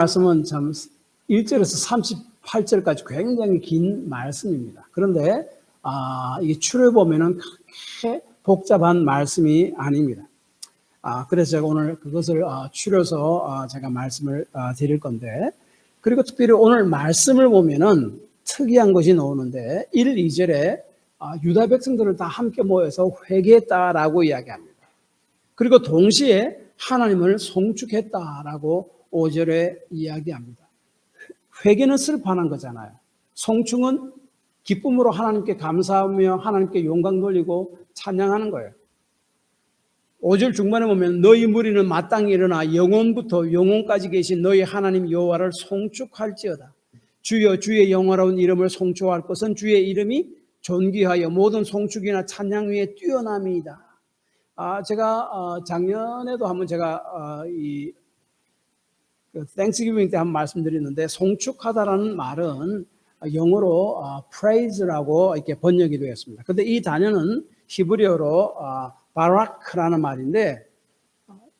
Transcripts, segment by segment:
말씀은 참 1절에서 38절까지 굉장히 긴 말씀입니다. 그런데 아, 이 출에 보면은 그렇게 복잡한 말씀이 아닙니다. 아, 그래서 제가 오늘 그것을 아, 추려서 아, 제가 말씀을 아, 드릴 건데 그리고 특별히 오늘 말씀을 보면은 특이한 것이 나오는데 1, 2절에 아, 유다 백성들을 다 함께 모여서 회개했다라고 이야기합니다. 그리고 동시에 하나님을 송축했다라고 5절에 이야기합니다. 회개는 슬퍼하는 거잖아요. 송충은 기쁨으로 하나님께 감사하며 하나님께 영광 돌리고 찬양하는 거예요. 5절 중반에 보면 너희 무리는 마땅히 일어나 영혼부터 영혼까지 계신 너희 하나님 여호와를 송축할지어다. 주여 주의 영화로운 이름을 송축할 것은 주의 이름이 존귀하여 모든 송축이나 찬양 위에 뛰어남이다. 아, 제가 어, 작년에도 한번 제가 어, 이그 땡스기빙 때 한번 말씀드렸는데 송축하다라는 말은 영어로 어, praise라고 이렇게 번역이 되었습니다. 근데 이 단어는 히브리어로 어, 바라크라는 말인데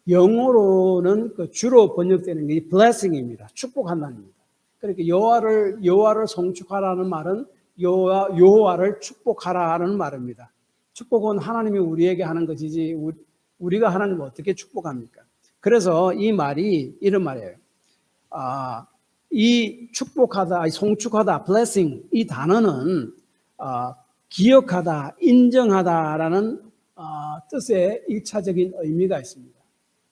영어로는 그 주로 번역되는 게 blessing입니다. 축복한다는 겁니다. 그러니까 여호와를 여호와를 송축하라는 말은 여호와 여호와를 축복하라는 말입니다. 축복은 하나님이 우리에게 하는 것이지 우리- 우리가 하나님을 어떻게 축복합니까? 그래서 이 말이 이런 말이에요. 아, 이 축복하다, 이 송축하다, blessing 이 단어는 아, 기억하다, 인정하다라는 아, 뜻의 일차적인 의미가 있습니다.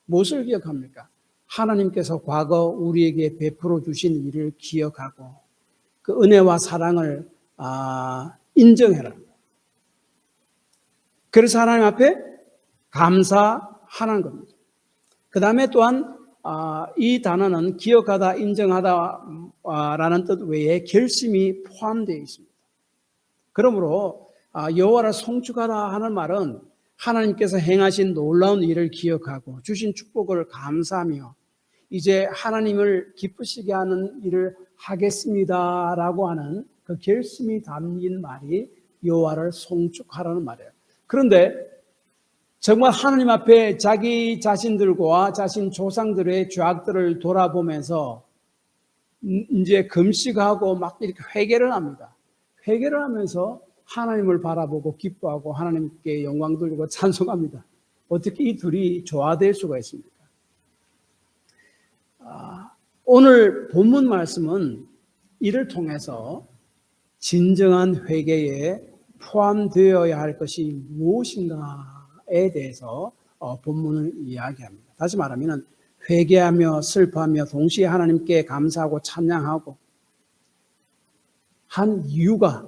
무엇을 기억합니까? 하나님께서 과거 우리에게 베풀어 주신 일을 기억하고 그 은혜와 사랑을 아, 인정해라. 그래서 하나님 앞에 감사하는 겁니다. 그 다음에 또한 아, 이 단어는 기억하다, 인정하다라는 뜻 외에 결심이 포함되어 있습니다. 그러므로 아, 여호와를 송축하라 하는 말은 하나님께서 행하신 놀라운 일을 기억하고 주신 축복을 감사하며 이제 하나님을 기쁘시게 하는 일을 하겠습니다라고 하는 그 결심이 담긴 말이 여호와를 송축하라는 말이에요. 그런데 정말 하나님 앞에 자기 자신들과 자신 조상들의 죄악들을 돌아보면서 음, 이제 금식하고 막 이렇게 회개를 합니다. 회개를 하면서 하나님을 바라보고 기뻐하고 하나님께 영광 돌리고 찬송합니다. 어떻게 이 둘이 조화될 수가 있습니까? 아, 오늘 본문 말씀은 이를 통해서 진정한 회개에 포함되어야 할 것이 무엇인가 에 대해서 어, 본문을 이야기합니다. 다시 말하면 회개하며 슬퍼하며 동시에 하나님께 감사하고 찬양하고 한 이유가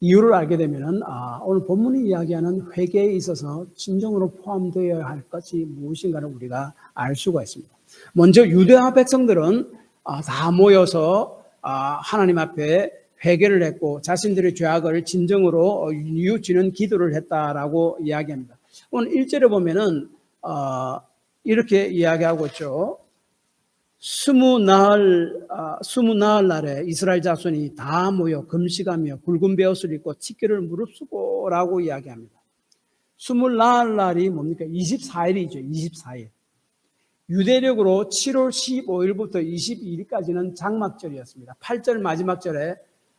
이유를 알게 되면은 아, 오늘 본문이 이야기하는 회개에 있어서 진정으로 포함되어야 할 것이 무엇인가를 우리가 알 수가 있습니다. 먼저 유대와 백성들은 아, 다 모여서 아, 하나님 앞에 회개를 했고 자신들의 죄악을 진정으로 뉘우치는 기도를 했다라고 이야기합니다. 오늘 1절에 보면은 어, 이렇게 이야기하고 있죠. 스무 나흘, 아, 스무 나흘 날에 이스라엘 자손이 다 모여 금식하며 굵은 베옷을 입고 치기를 무릅쓰고 라고 이야기합니다. 스물 나흘 날이 뭡니까? 24일이죠. 24일. 유대력으로 7월 15일부터 22일까지는 장막절이었습니다. 8절 마지막 절에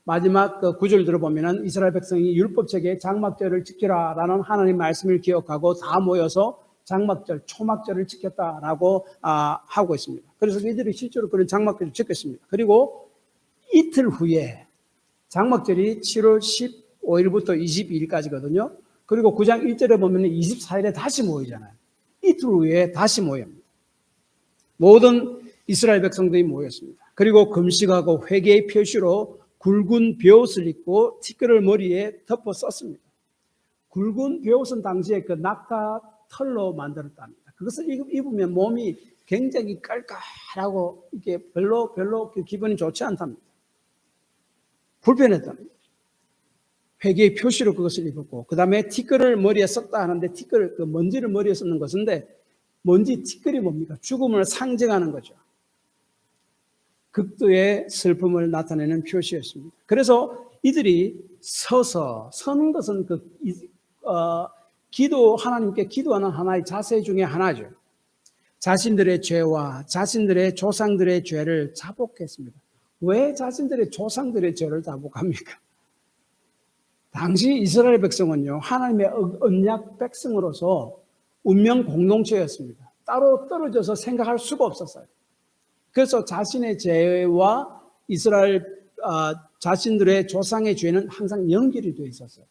마지막 그 구절 들어보면은 이스라엘 백성이 율법책에 장막절을 지키라라는 하나님 말씀을 기억하고 다 모여서 장막절, 초막절을 지켰다라고 아, 하고 있습니다. 그래서 이들이 실제로 그런 장막절을 지켰습니다. 그리고 이틀 후에 장막절이 7월 15일부터 22일까지거든요. 그리고 9장 1절에 보면 24일에 다시 모이잖아요. 이틀 후에 다시 모입니다. 모든 이스라엘 백성들이 모였습니다. 그리고 금식하고 회개의 표시로 굵은 벼옷을 입고 티끌을 머리에 덮어 썼습니다. 굵은 벼옷은 당시에 그 낙타 털로 만들었답니다. 그것을 입으면 몸이 굉장히 깔깔하고 이게 별로 별로 그 기분이 좋지 않답니다. 불편했답니다. 회개의 표시로 그것을 입었고 그 다음에 티끌을 머리에 썼다 하는데 티끌 그 먼지를 머리에 썼는 것인데 먼지 티끌이 뭡니까? 죽음을 상징하는 거죠. 극도의 슬픔을 나타내는 표시였습니다. 그래서 이들이 서서 서는 것은 그 어, 기도 하나님께 기도하는 하나의 자세 중에 하나죠. 자신들의 죄와 자신들의 조상들의 죄를 자복했습니다. 왜 자신들의 조상들의 죄를 자복합니까? 당시 이스라엘 백성은요, 하나님의 어, 언약 백성으로서 운명 공동체였습니다. 따로 떨어져서 생각할 수가 없었어요. 그래서 자신의 죄와 이스라엘 아, 자신들의 조상의 죄는 항상 연결이 되어 있었어요.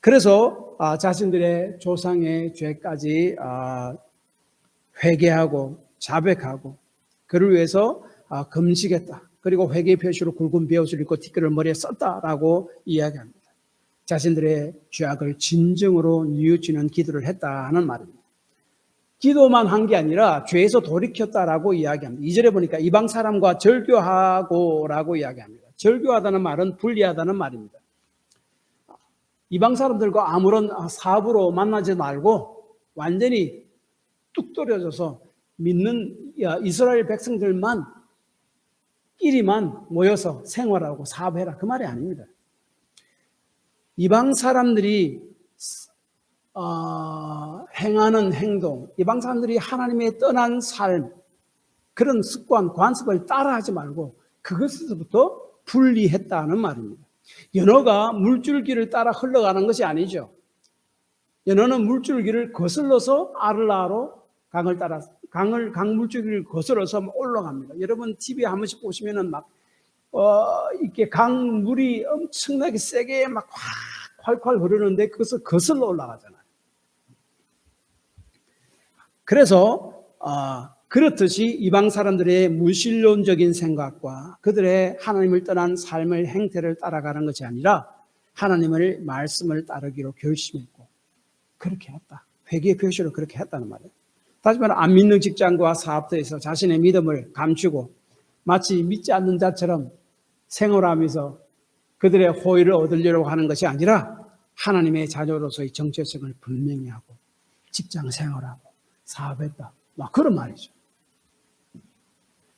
그래서 아, 자신들의 조상의 죄까지 아, 회개하고 자백하고 그를 위해서 아, 금식했다. 그리고 회개 표시로 굵은 베옷을 입고 티끌을 머리에 썼다라고 이야기합니다. 자신들의 죄악을 진정으로 뉘우치는 기도를 했다 하는 말입니다. 기도만 한 게 아니라 죄에서 돌이켰다라고 이야기합니다. 2절에 보니까 이방 사람과 절교하고라고 이야기합니다. 절교하다는 말은 분리하다는 말입니다. 이방 사람들과 아무런 사업으로 만나지 말고 완전히 뚝 떨어져서 믿는 이스라엘 백성들만 끼리만 모여서 생활하고 사업해라 그 말이 아닙니다. 이방 사람들이 어, 행하는 행동, 이방 사람들이 하나님의 떠난 삶, 그런 습관, 관습을 따라하지 말고 그것에서부터 분리했다는 말입니다. 연어가 물줄기를 따라 흘러가는 것이 아니죠. 연어는 물줄기를 거슬러서 알을 낳으러 강을 따라 강을 강 물줄기를 거슬러서 올라갑니다. 여러분 TV 한 번씩 보시면은 막 어, 이렇게 강물이 엄청나게 세게 막 확, 콸콸 흐르는데 그것을 거슬러 올라가잖아요. 그래서 어, 그렇듯이 이방 사람들의 무신론적인 생각과 그들의 하나님을 떠난 삶의 행태를 따라가는 것이 아니라 하나님을 말씀을 따르기로 결심했고 그렇게 했다. 회개의 표시로 그렇게 했다는 말이에요. 다시 말해 안 믿는 직장과 사업터에서 자신의 믿음을 감추고 마치 믿지 않는 자처럼 생활하면서 그들의 호의를 얻으려고 하는 것이 아니라 하나님의 자녀로서의 정체성을 분명히 하고 직장 생활하고 사업했다. 막 그런 말이죠.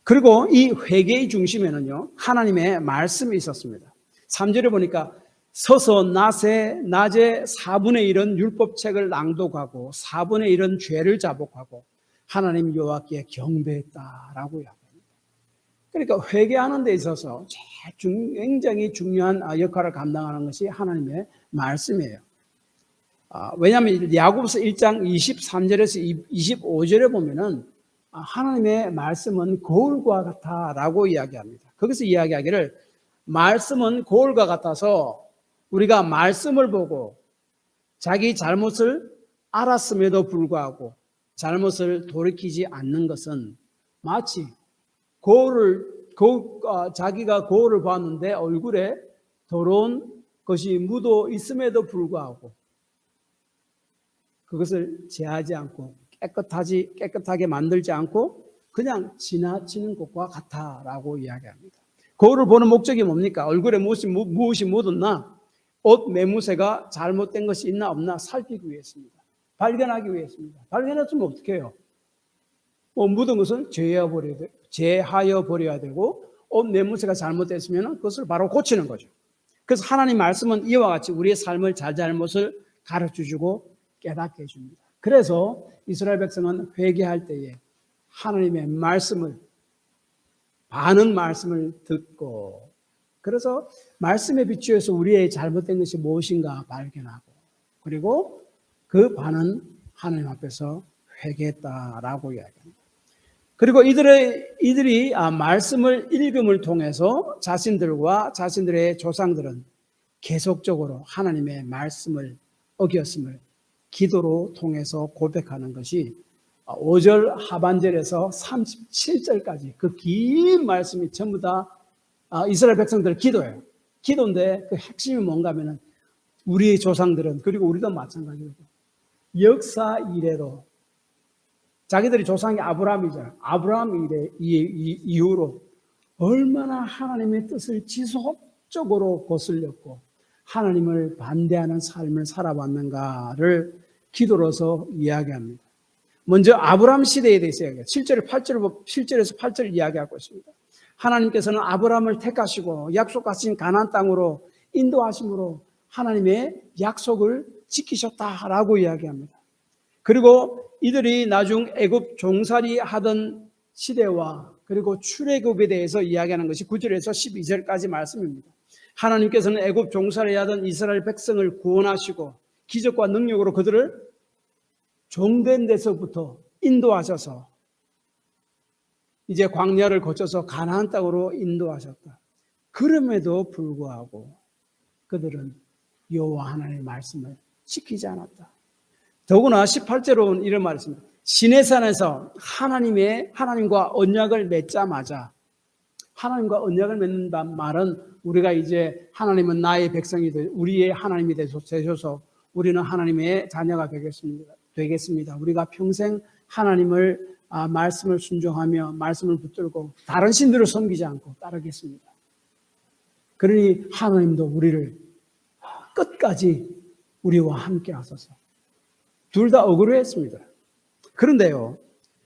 그리고 이 회개의 중심에는요, 하나님의 말씀이 있었습니다. 3절에 보니까 서서 낮에, 낮에 4분의 1은 율법책을 낭독하고 4분의 1은 죄를 자복하고 하나님 여호와께 경배했다라고 이야기합니다. 그러니까 회개하는 데 있어서 굉장히 중요한 역할을 감당하는 것이 하나님의 말씀이에요. 아, 왜냐하면 야고보서 1장 23절에서 25절에 보면은 아, 하나님의 말씀은 거울과 같아라고 이야기합니다. 거기서 이야기하기를 말씀은 거울과 같아서 우리가 말씀을 보고 자기 잘못을 알았음에도 불구하고 잘못을 돌이키지 않는 것은 마치 거울을 거울, 아, 자기가 거울을 봤는데 얼굴에 더러운 것이 묻어 있음에도 불구하고 그것을 제하지 않고 깨끗하지 깨끗하게 만들지 않고 그냥 지나치는 것과 같아라고 이야기합니다. 거울을 보는 목적이 뭡니까? 얼굴에 무엇이 무엇이 묻었나? 옷 매무새가 잘못된 것이 있나 없나 살피기 위해서입니다. 발견하기 위해서입니다. 발견했으면 어떻게 해요? 뭐 묻은 것은 제하여 버려야 되고 옷 매무새가 잘못됐으면 그것을 바로 고치는 거죠. 그래서 하나님 말씀은 이와 같이 우리의 삶을 잘잘못을 가르쳐 주고 깨닫게 해줍니다. 그래서 이스라엘 백성은 회개할 때에 하나님의 말씀을 반은 말씀을 듣고 그래서 말씀에 비추어서 우리의 잘못된 것이 무엇인가 발견하고 그리고 그 반은 하나님 앞에서 회개했다라고 이야기합니다. 그리고 이들의 이들이 아, 말씀을 읽음을 통해서 자신들과 자신들의 조상들은 계속적으로 하나님의 말씀을 어겼음을 기도로 통해서 고백하는 것이 5절 하반절에서 37절까지 그 긴 말씀이 전부 다 아, 이스라엘 백성들 기도예요. 기도인데 그 핵심이 뭔가 하면은 우리의 조상들은 그리고 우리도 마찬가지로 역사 이래로 자기들이 조상이 아브라함이잖아. 아브라함 이래 이후로 얼마나 하나님의 뜻을 지속적으로 거슬렸고 하나님을 반대하는 삶을 살아왔는가를 기도로서 이야기합니다. 먼저 아브라함 시대에 대해서 이야기해요. 7절, 8절, 7절에서 8절 이야기하고 있습니다. 하나님께서는 아브라함을 택하시고 약속하신 가나안 땅으로 인도하심으로 하나님의 약속을 지키셨다라고 이야기합니다. 그리고 이들이 나중 애굽 종살이 하던 시대와 그리고 출애굽에 대해서 이야기하는 것이 9절에서 12절까지 말씀입니다. 하나님께서는 애굽 종살이 하던 이스라엘 백성을 구원하시고 기적과 능력으로 그들을 종된 데서부터 인도하셔서 이제 광야를 거쳐서 가나안 땅으로 인도하셨다. 그럼에도 불구하고 그들은 여호와 하나님의 말씀을 지키지 않았다. 더구나 18절로는 이런 있습니다. 시내산에서 하나님의 하나님과 언약을 맺자마자 하나님과 언약을 맺는다는 말은 우리가 이제 하나님은 나의 백성이 되 우리의 하나님이 되셔서 우리는 하나님의 자녀가 되겠습니다. 되겠습니다. 우리가 평생 하나님을 아, 말씀을 순종하며 말씀을 붙들고 다른 신들을 섬기지 않고 따르겠습니다. 그러니 하나님도 우리를 끝까지 우리와 함께 하소서. 둘 다 억울했습니다. 그런데요,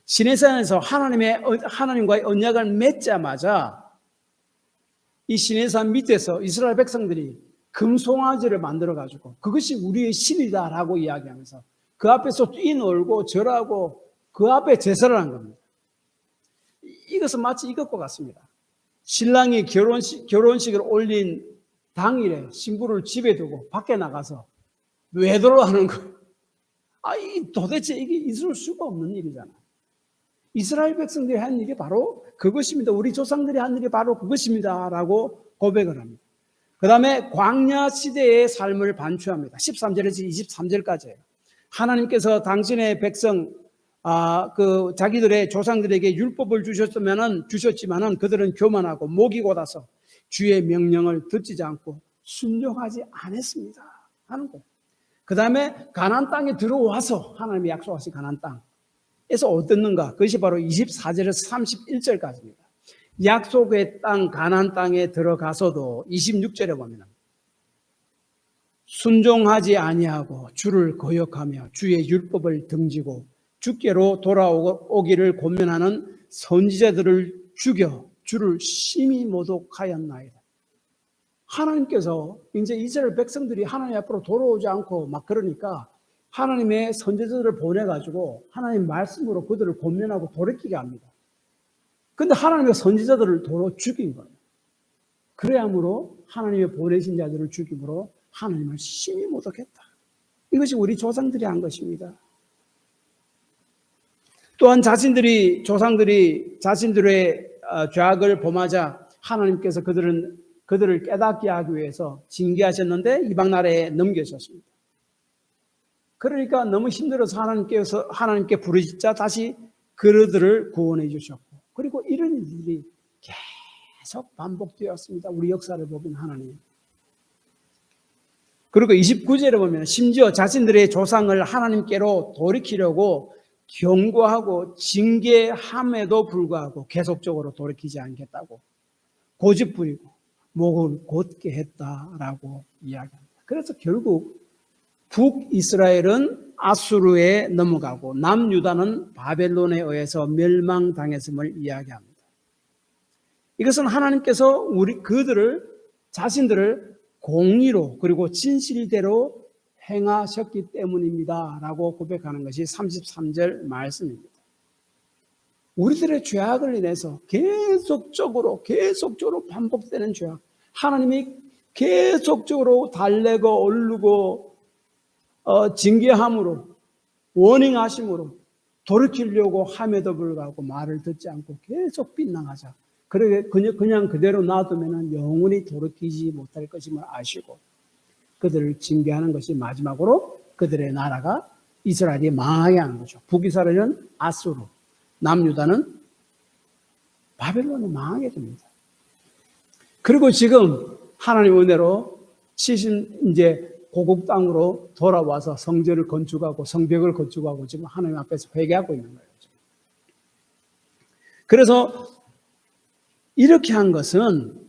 시내산에서 하나님의 하나님과의 언약을 맺자마자 이 시내산 밑에서 이스라엘 백성들이 금송아지를 만들어 가지고 그것이 우리의 신이다라고 이야기하면서 그 앞에서 뛰놀고 절하고 그 앞에 제사를 한 겁니다. 이것은 마치 이것과 같습니다. 신랑이 결혼식, 결혼식을 올린 당일에 신부를 집에 두고 밖에 나가서 외도를 하는 거. 아, 이 도대체 이게 있을 수가 없는 일이잖아. 이스라엘 백성들이 한 일이 바로 그것입니다. 우리 조상들이 한 일이 바로 그것입니다. 라고 고백을 합니다. 그 다음에 광야 시대의 삶을 반추합니다. 13절에서 23절까지예요. 하나님께서 당신의 백성 아, 그 자기들의 조상들에게 율법을 주셨으면은 주셨지만은 그들은 교만하고 목이 곧아서 주의 명령을 듣지 않고 순종하지 않았습니다. 하는 거. 그 다음에 가난 땅에 들어와서 하나님이 약속하신 가난 땅에서 어떻는가? 그것이 바로 24절에서 31절까지입니다. 약속의 땅 가난 땅에 들어가서도 26절에 보면 순종하지 아니하고 주를 거역하며 주의 율법을 등지고 주께로 돌아오기를 권면하는 선지자들을 죽여 주를 심히 모독하였나이다. 하나님께서 이제 이스라엘 백성들이 하나님 앞으로 돌아오지 않고 막 그러니까 하나님의 선지자들을 보내가지고 하나님 말씀으로 그들을 권면하고 돌이키게 합니다. 근데 하나님의 선지자들을 도로 죽인 거예요. 그래야므로 하나님의 보내신 자들을 죽임으로 하나님을 심히 모독했다. 이것이 우리 조상들이 한 것입니다. 또한 자신들이 조상들이 자신들의 어, 죄악을 범하자 하나님께서 그들은 그들을 깨닫게 하기 위해서 징계하셨는데 이방 나라에 넘겨졌습니다. 그러니까 너무 힘들어서 하나님께서 하나님께 부르짖자 다시 그들을 구원해 주셨고 그리고 이런 일들이 계속 반복되었습니다. 우리 역사를 보면 하나님. 그리고 29절에 보면 심지어 자신들의 조상을 하나님께로 돌이키려고 경고하고 징계함에도 불구하고 계속적으로 돌이키지 않겠다고 고집 부리고 목을 곧게 했다라고 이야기합니다. 그래서 결국 북이스라엘은 아수르에 넘어가고 남유다는 바벨론에 의해서 멸망당했음을 이야기합니다. 이것은 하나님께서 우리 그들을 자신들을 공의로 그리고 진실대로 행하셨기 때문입니다. 라고 고백하는 것이 33절 말씀입니다. 우리들의 죄악을 인해서 계속적으로, 계속적으로 반복되는 죄악. 하나님이 계속적으로 달래고 얼르고, 어, 징계함으로, 워닝하심으로 돌이키려고 함에도 불구하고 말을 듣지 않고 계속 빗나가자. 그러게 그냥, 그냥 그대로 놔두면 영원히 돌이키지 못할 것임을 아시고, 그들을 징계하는 것이 마지막으로 그들의 나라가 이스라엘이 망하게 하는 거죠. 북이스라엘은 아수르, 남유다는 바벨론이 망하게 됩니다. 그리고 지금 하나님 은혜로 70 이제 고국 땅으로 돌아와서 성전을 건축하고 성벽을 건축하고 지금 하나님 앞에서 회개하고 있는 거예요. 그래서 이렇게 한 것은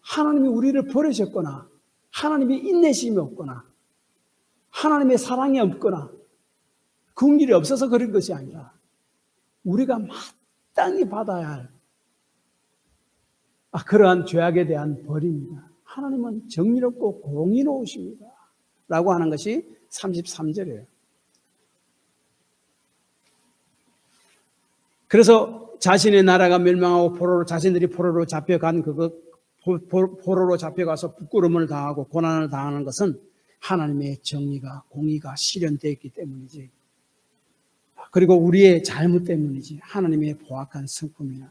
하나님이 우리를 버리셨거나 하나님이 인내심이 없거나 하나님의 사랑이 없거나 그런 일이 없어서 그런 것이 아니라 우리가 마땅히 받아야 할 아, 그러한 죄악에 대한 벌입니다. 하나님은 정의롭고 공의로우십니다. 라고 하는 것이 33절이에요. 그래서 자신의 나라가 멸망하고 포로로 자신들이 포로로 잡혀간 그거 포로로 잡혀가서 부끄러움을 당하고 고난을 당하는 것은 하나님의 정의가 공의가 실현되어 있기 때문이지. 그리고 우리의 잘못 때문이지. 하나님의 보악한 성품이나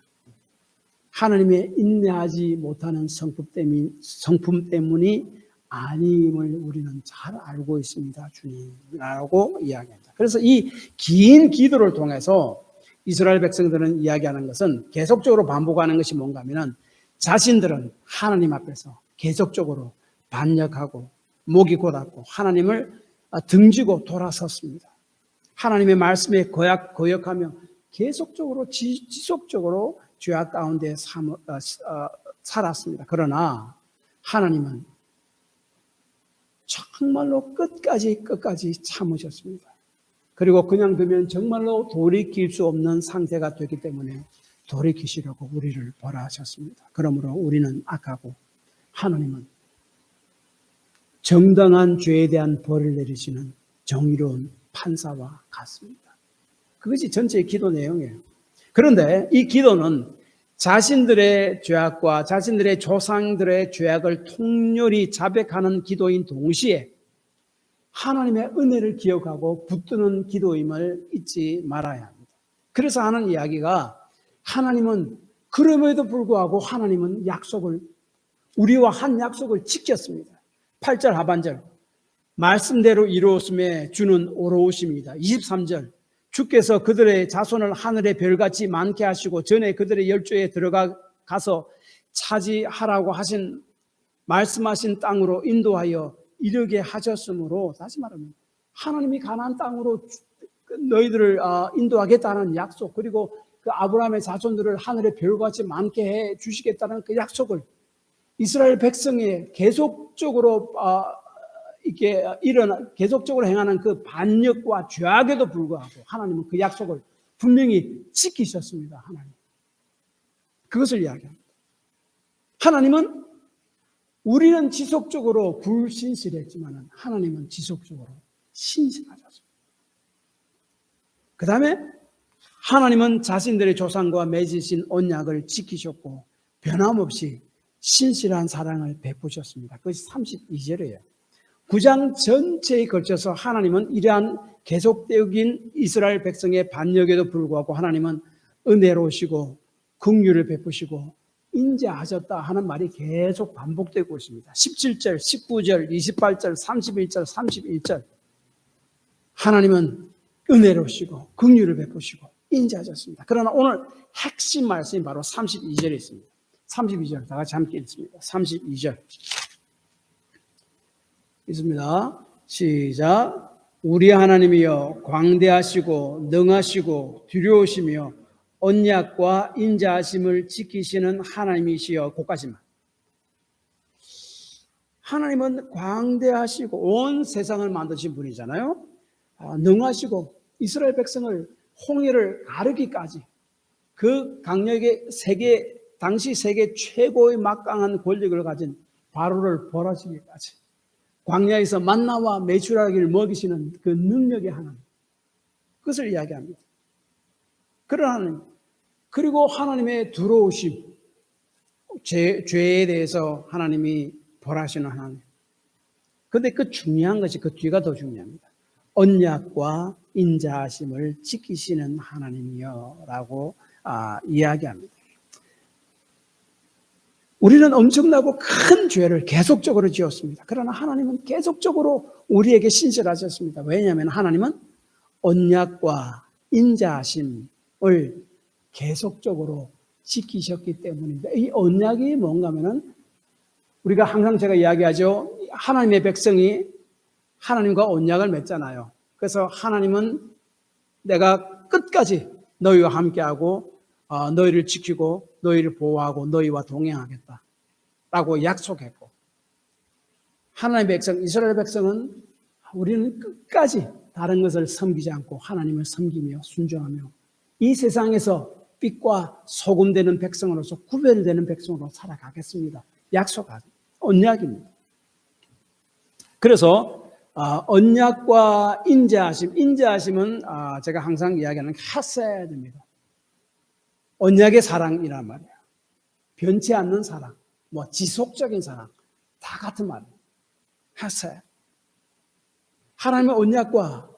하나님의 인내하지 못하는 성품 때문 성품 때문이 아님을 우리는 잘 알고 있습니다, 주님이라고 이야기합니다. 그래서 이 긴 기도를 통해서 이스라엘 백성들은 이야기하는 것은 계속적으로 반복하는 것이 뭔가 하면은 자신들은 하나님 앞에서 계속적으로 반역하고 목이 곧았고 하나님을 등지고 돌아섰습니다. 하나님의 말씀에 거역, 거역하며 계속적으로 지, 지속적으로 죄악 가운데 삼, 어, 어, 살았습니다. 그러나 하나님은 정말로 끝까지 끝까지 참으셨습니다. 그리고 그냥 두면 정말로 돌이킬 수 없는 상태가 되기 때문에 돌이키시려고 우리를 벌하셨습니다. 그러므로 우리는 악하고 하나님은 정당한 죄에 대한 벌을 내리시는 정의로운 판사와 같습니다. 그것이 전체의 기도 내용이에요. 그런데 이 기도는 자신들의 죄악과 자신들의 조상들의 죄악을 통렬히 자백하는 기도인 동시에 하나님의 은혜를 기억하고 붙드는 기도임을 잊지 말아야 합니다. 그래서 하는 이야기가 하나님은 그럼에도 불구하고 하나님은 약속을 우리와 한 약속을 지켰습니다. 8절 하반절 말씀대로 이루었음에 주는 오로우십니다. 23절 주께서 그들의 자손을 하늘의 별같이 많게 하시고 전에 그들의 열조에 들어가 가서 차지하라고 하신 말씀하신 땅으로 인도하여 이르게 하셨으므로 다시 말하면 하나님이 가나안 땅으로 너희들을 아, 인도하겠다는 약속 그리고 그 아브라함의 자손들을 하늘의 별같이 많게 해 주시겠다는 그 약속을 이스라엘 백성이 계속적으로 아, 이렇게 일어나 계속적으로 행하는 그 반역과 죄악에도 불구하고 하나님은 그 약속을 분명히 지키셨습니다. 하나님. 그것을 이야기합니다. 하나님은 우리는 지속적으로 불신실했지만 하나님은 지속적으로 신실하셨습니다. 그 다음에 하나님은 자신들의 조상과 맺으신 언약을 지키셨고 변함없이 신실한 사랑을 베푸셨습니다. 그것이 32절이에요. 9장 전체에 걸쳐서 하나님은 이러한 계속되긴 이스라엘 백성의 반역에도 불구하고 하나님은 은혜로우시고 긍휼을 베푸시고 인자하셨다 하는 말이 계속 반복되고 있습니다. 17절, 19절, 28절, 31절, 31절 하나님은 은혜로우시고 긍휼을 베푸시고 인자하셨습니다. 그러나 오늘 핵심 말씀이 바로 32절에 있습니다. 32절 다 같이 함께 읽습니다. 32절 있습니다. 시작. 우리 하나님이여 광대하시고 능하시고 두려우시며 언약과 인자하심을 지키시는 하나님이시여 고까지만. 하나님은 광대하시고 온 세상을 만드신 분이잖아요. 아, 능하시고 이스라엘 백성을 홍해를 가르기까지 그 강력의 세계 당시 세계 최고의 막강한 권력을 가진 바로를 벌하시기까지 광야에서 만나와 메추라기를 먹이시는 그 능력의 하나님. 그것을 이야기합니다. 그런 하나님. 그리고 하나님의 들어오심. 죄, 죄에 대해서 하나님이 벌하시는 하나님. 근데 그 중요한 것이 그 뒤가 더 중요합니다. 언약과 인자하심을 지키시는 하나님이여 라고 아, 이야기합니다. 우리는 엄청나고 큰 죄를 계속적으로 지었습니다. 그러나 하나님은 계속적으로 우리에게 신실하셨습니다. 왜냐하면 하나님은 언약과 인자하심을 계속적으로 지키셨기 때문입니다. 이 언약이 뭔가 하면은 우리가 항상 제가 이야기하죠. 하나님의 백성이 하나님과 언약을 맺잖아요. 그래서 하나님은 내가 끝까지 너희와 함께하고 어, 너희를 지키고 너희를 보호하고 너희와 동행하겠다. 라고 약속했고 하나님의 백성 이스라엘 백성은 우리는 끝까지 다른 것을 섬기지 않고 하나님을 섬기며 순종하며 이 세상에서 빛과 소금 되는 백성으로서 구별되는 백성으로 살아가겠습니다. 약속한 언약입니다. 그래서 어, 언약과 인자하심, 인자하심은 어, 제가 항상 이야기하는 하세드입니다. 언약의 사랑이란 말이에요. 변치 않는 사랑, 뭐 지속적인 사랑, 다 같은 말이에요. 하세. 하나님의 언약과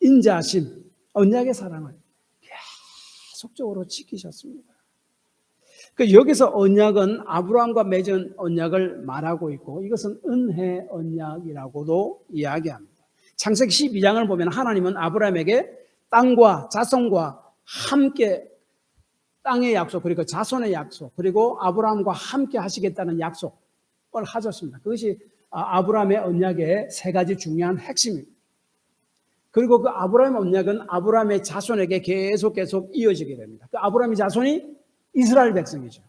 인자하심, 언약의 사랑을 계 속적으로 지키셨습니다. 그 여기서 언약은 아브라함과 맺은 언약을 말하고 있고 이것은 은혜 언약이라고도 이야기합니다. 창세기 12장을 보면 하나님은 아브라함에게 땅과 자손과 함께 땅의 약속 그리고 자손의 약속 그리고 아브라함과 함께 하시겠다는 약속을 하셨습니다. 그것이 아, 아브라함의 언약의 세 가지 중요한 핵심입니다. 그리고 그 아브라함의 언약은 아브라함의 자손에게 계속 계속 이어지게 됩니다. 그 아브라함의 자손이 이스라엘 백성이죠.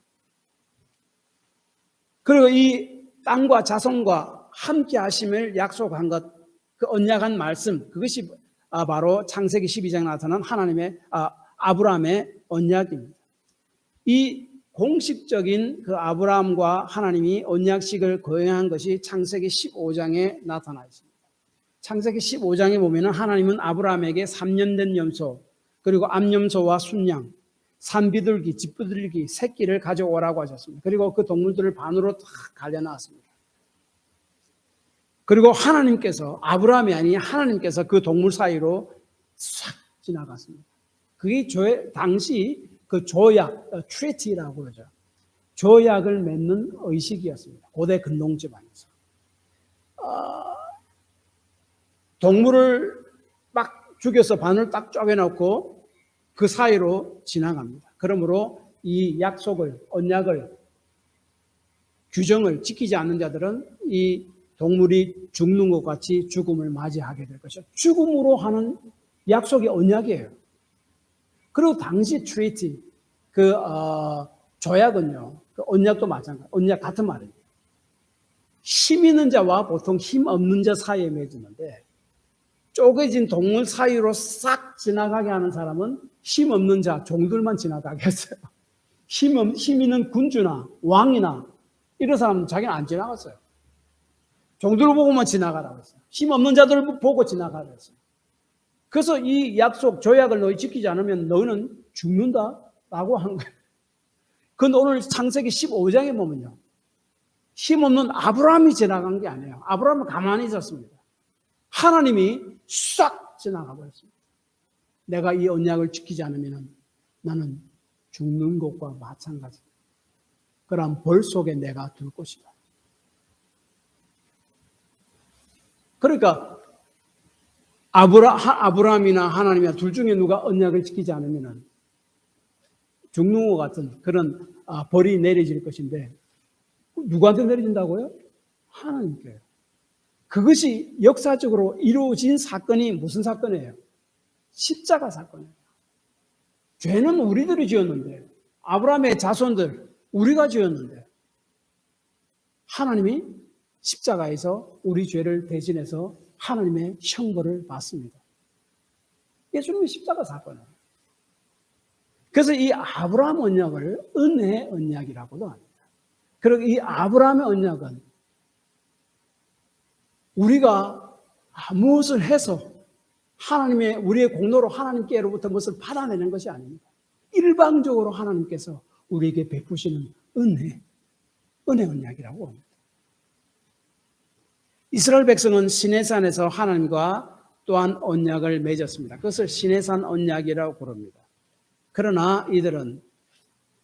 그리고 이 땅과 자손과 함께 하심을 약속한 것, 그 언약한 말씀, 그것이 아, 바로 창세기 12장에 나타난 하나님의, 아, 아브라함의 언약입니다. 이 공식적인 그 아브라함과 하나님이 언약식을 거행한 것이 창세기 15장에 나타나 있습니다. 창세기 15장에 보면 하나님은 아브라함에게 3년 된 염소, 그리고 암염소와 순양, 산비둘기, 집비둘기, 새끼를 가져오라고 하셨습니다. 그리고 그 동물들을 반으로 다 갈려놨습니다. 그리고 하나님께서 아브라함이 아니 하나님께서 그 동물 사이로 싹 지나갔습니다. 그게 조, 당시 그 조약, 트리티라고 그러죠. 조약을 맺는 의식이었습니다. 고대 근동 지방에서. 어, 동물을 막 죽여서 반을 딱 쪼개놓고 그 사이로 지나갑니다. 그러므로 이 약속을, 언약을, 규정을 지키지 않는 자들은 이 동물이 죽는 것 같이 죽음을 맞이하게 될 것이죠. 죽음으로 하는 약속이 언약이에요. 그리고 당시 트리티, 그, 어, 조약은요, 그 언약도 마찬가지, 언약 같은 말이에요. 힘 있는 자와 보통 힘 없는 자 사이에 맺었는데, 쪼개진 동물 사이로 싹 지나가게 하는 사람은 힘 없는 자, 종들만 지나가게 했어요. 힘, 없, 힘 있는 군주나 왕이나 이런 사람은 자기는 안 지나갔어요. 종들 보고만 지나가라고 했어요. 힘 없는 자들 보고 지나가라고 했어요. 그래서 이 약속, 조약을 너희 지키지 않으면 너희는 죽는다 라고 하는 거예요. 근데 오늘 창세기 15장에 보면요. 힘없는 아브라함이 지나간 게 아니에요. 아브라함은 가만히 있었습니다. 하나님이 싹 지나가 버렸습니다. 내가 이 언약을 지키지 않으면 나는 죽는 것과 마찬가지다. 그럼 벌 속에 내가 둘 것이다. 그러니까 아브라, 아브라함이나 하나님이나 둘 중에 누가 언약을 지키지 않으면 죽는 것 같은 그런 아, 벌이 내려질 것인데 누구한테 내려진다고요? 하나님께. 그것이 역사적으로 이루어진 사건이 무슨 사건이에요? 십자가 사건이에요. 죄는 우리들이 지었는데 아브라함의 자손들 우리가 지었는데 하나님이 십자가에서 우리 죄를 대신해서 하나님의 형벌을 받습니다. 예수님의 십자가 사건이에요. 그래서 이 아브라함 언약을 은혜 언약이라고도 합니다. 그리고 이 아브라함의 언약은 우리가 무엇을 해서 하나님의 우리의 공로로 하나님께로부터 무엇을 받아내는 것이 아닙니다. 일방적으로 하나님께서 우리에게 베푸시는 은혜, 은혜 언약이라고 합니다. 이스라엘 백성은 시내산에서 하나님과 또한 언약을 맺었습니다. 그것을 시내산 언약이라고 부릅니다. 그러나 이들은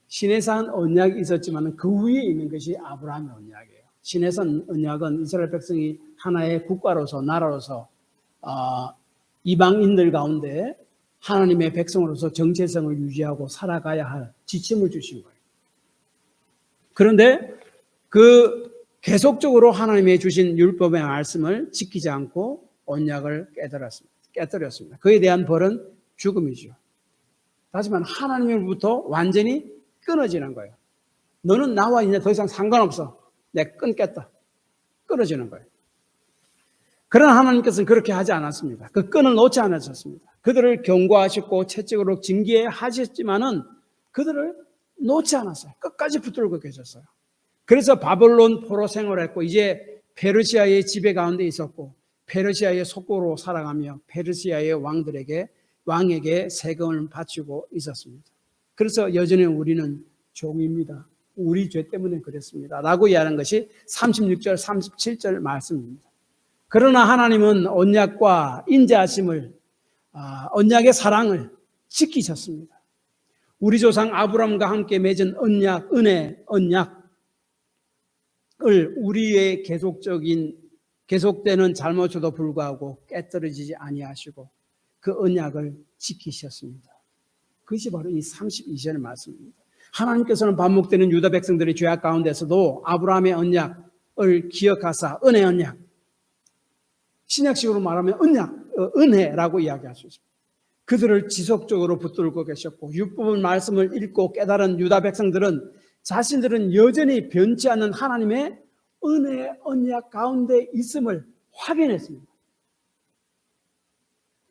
시내산 언약이 있었지만 그 위에 있는 것이 아브라함의 언약이에요. 시내산 언약은 이스라엘 백성이 하나의 국가로서 나라로서 어, 이방인들 가운데 하나님의 백성으로서 정체성을 유지하고 살아가야 할 지침을 주신 거예요. 그런데 그 계속적으로 하나님의 주신 율법의 말씀을 지키지 않고 언약을 깨달았습니다. 깨뜨렸습니다. 그에 대한 벌은 죽음이죠. 말하면 하나님으로부터 완전히 끊어지는 거예요. 너는 나와 이제 더 이상 상관없어. 내가 끊겠다. 끊어지는 거예요. 그러나 하나님께서는 그렇게 하지 않았습니다. 그 끈을 놓지 않으셨습니다. 그들을 경고하셨고 채찍으로 징계하셨지만은 그들을 놓지 않았어요. 끝까지 붙들고 계셨어요. 그래서 바벨론 포로 생활했고 이제 페르시아의 지배 가운데 있었고 페르시아의 속고로 살아가며 페르시아의 왕들에게 왕에게 세금을 바치고 있었습니다. 그래서 여전히 우리는 종입니다. 우리 죄 때문에 그랬습니다. 라고 이야기하는 것이 36절, 37절 말씀입니다. 그러나 하나님은 언약과 인자하심을, 아, 언약의 사랑을 지키셨습니다. 우리 조상 아브람과 함께 맺은 언약, 은혜, 언약을 우리의 계속적인 계속되는 잘못에도 불구하고 깨뜨려지지 아니하시고 그 언약을 지키셨습니다. 그것이 바로 이 32절의 말씀입니다. 하나님께서는 반복되는 유다 백성들의 죄악 가운데서도 아브라함의 언약을 기억하사 은혜 언약 신약식으로 말하면 언약, 어, 은혜라고 이야기할 수 있습니다. 그들을 지속적으로 붙들고 계셨고 율법의 말씀을 읽고 깨달은 유다 백성들은 자신들은 여전히 변치 않는 하나님의 은혜 언약 가운데 있음을 확인했습니다.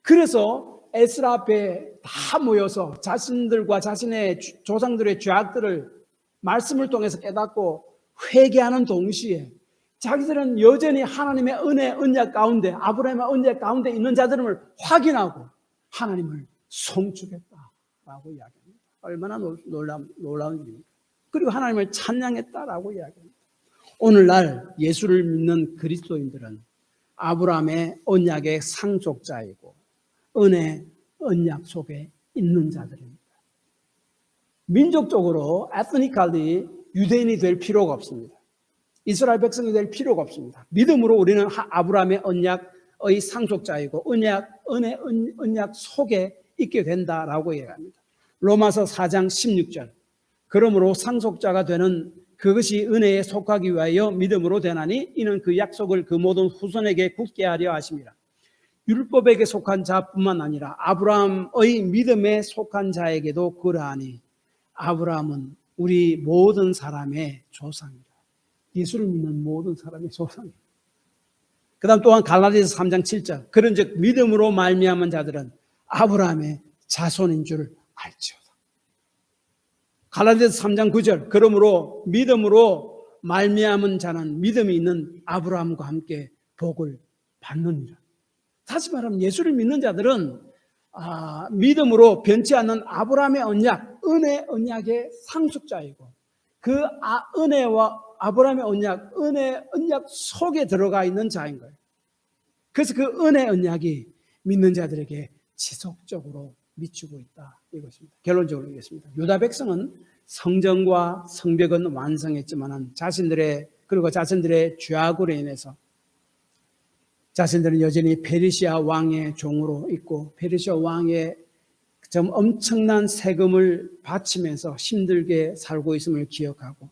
그래서 에스라 앞에 다 모여서 자신들과 자신의 주- 조상들의 죄악들을 말씀을 통해서 깨닫고 회개하는 동시에 자기들은 여전히 하나님의 은혜 언약 가운데 아브라함의 언약 가운데 있는 자들임을 확인하고 하나님을 송축했다라고 이야기합니다. 얼마나 놀- 놀라운, 놀라운 일입니까? 그리고 하나님을 찬양했다라고 이야기합니다. 오늘날 예수를 믿는 그리스도인들은 아브라함의 언약의 상속자이고 은혜 언약 속에 있는 자들입니다. 민족적으로 에스니칼리 유대인이 될 필요가 없습니다. 이스라엘 백성이 될 필요가 없습니다. 믿음으로 우리는 하- 아브라함의 언약의 상속자이고 언약 은혜 은- 언약 속에 있게 된다라고 얘기합니다. 로마서 4장 16절. 그러므로 상속자가 되는 그것이 은혜에 속하기 위하여 믿음으로 되나니 이는 그 약속을 그 모든 후손에게 굳게 하려 하심이라. 율법에게 속한 자뿐만 아니라 아브라함의 믿음에 속한 자에게도 그러하니 아브라함은 우리 모든 사람의 조상이다. 예수를 믿는 모든 사람의 조상이다. 그다음 또한 갈라디아서 3장 7절. 그런즉 믿음으로 말미암은 자들은 아브라함의 자손인 줄 알지어다. 갈라디아서 3장 9절. 그러므로 믿음으로 말미암은 자는 믿음이 있는 아브라함과 함께 복을 받느니라. 다시 말하면 예수를 믿는 자들은 아, 믿음으로 변치 않는 아브라함의 언약, 은혜 언약의 상속자이고 그 아, 은혜와 아브라함의 언약, 은혜 언약 속에 들어가 있는 자인 거예요. 그래서 그 은혜 언약이 믿는 자들에게 지속적으로 미치고 있다 이것입니다. 결론적으로 얘기했습니다. 유다 백성은 성전과 성벽은 완성했지만 자신들의 그리고 자신들의 죄악으로 인해서 자신들은 여전히 페르시아 왕의 종으로 있고 페르시아 왕의 좀 엄청난 세금을 바치면서 힘들게 살고 있음을 기억하고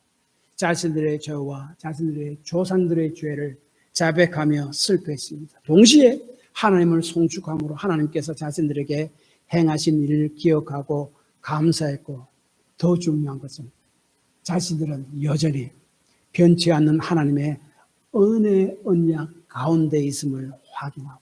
자신들의 죄와 자신들의 조상들의 죄를 자백하며 슬퍼했습니다. 동시에 하나님을 송축함으로 하나님께서 자신들에게 행하신 일을 기억하고 감사했고 더 중요한 것은 자신들은 여전히 변치 않는 하나님의 은혜 언약 가운데 있음을 확인하고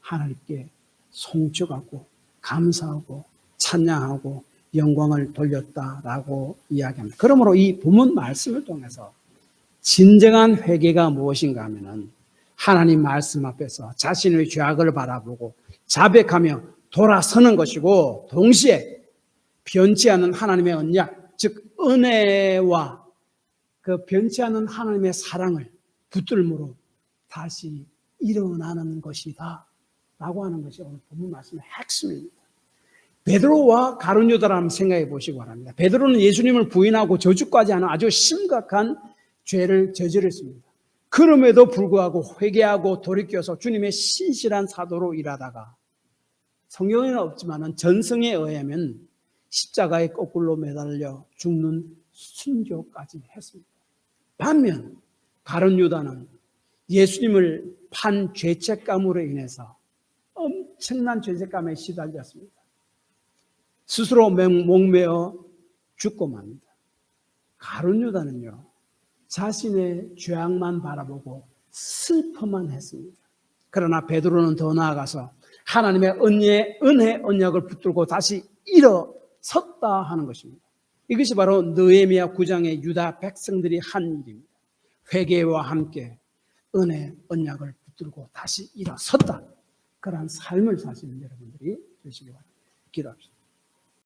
하나님께 송축하고 감사하고 찬양하고 영광을 돌렸다라고 이야기합니다. 그러므로 이 본문 말씀을 통해서 진정한 회개가 무엇인가 하면은 하나님 말씀 앞에서 자신의 죄악을 바라보고 자백하며 돌아서는 것이고 동시에 변치 않는 하나님의 언약, 즉 은혜와 그 변치 않는 하나님의 사랑을 붙들므로 다시 일어나는 것이다. 라고 하는 것이 오늘 본문 말씀의 핵심입니다. 베드로와 가룟유다를 한번 생각해 보시기 바랍니다. 베드로는 예수님을 부인하고 저주까지 하는 아주 심각한 죄를 저질렀습니다. 그럼에도 불구하고 회개하고 돌이켜서 주님의 신실한 사도로 일하다가 성경에는 없지만 전성에 의하면 십자가에 거꾸로 매달려 죽는 순교까지 했습니다. 반면 가룟 유다는 예수님을 판 죄책감으로 인해서 엄청난 죄책감에 시달렸습니다. 스스로 목매어 죽고 맙니다. 가룟 유다는요. 자신의 죄악만 바라보고 슬퍼만 했습니다. 그러나 베드로는 더 나아가서 하나님의 은혜, 은혜 언약을 붙들고 다시 일어섰다 하는 것입니다. 이것이 바로 느헤미야 9장의 유다 백성들이 한 일입니다. 회개와 함께 은혜 언약을 붙들고 다시 일어섰다. 그러한 삶을 사시는 여러분들이 되시기 바랍니다. 기도합시다.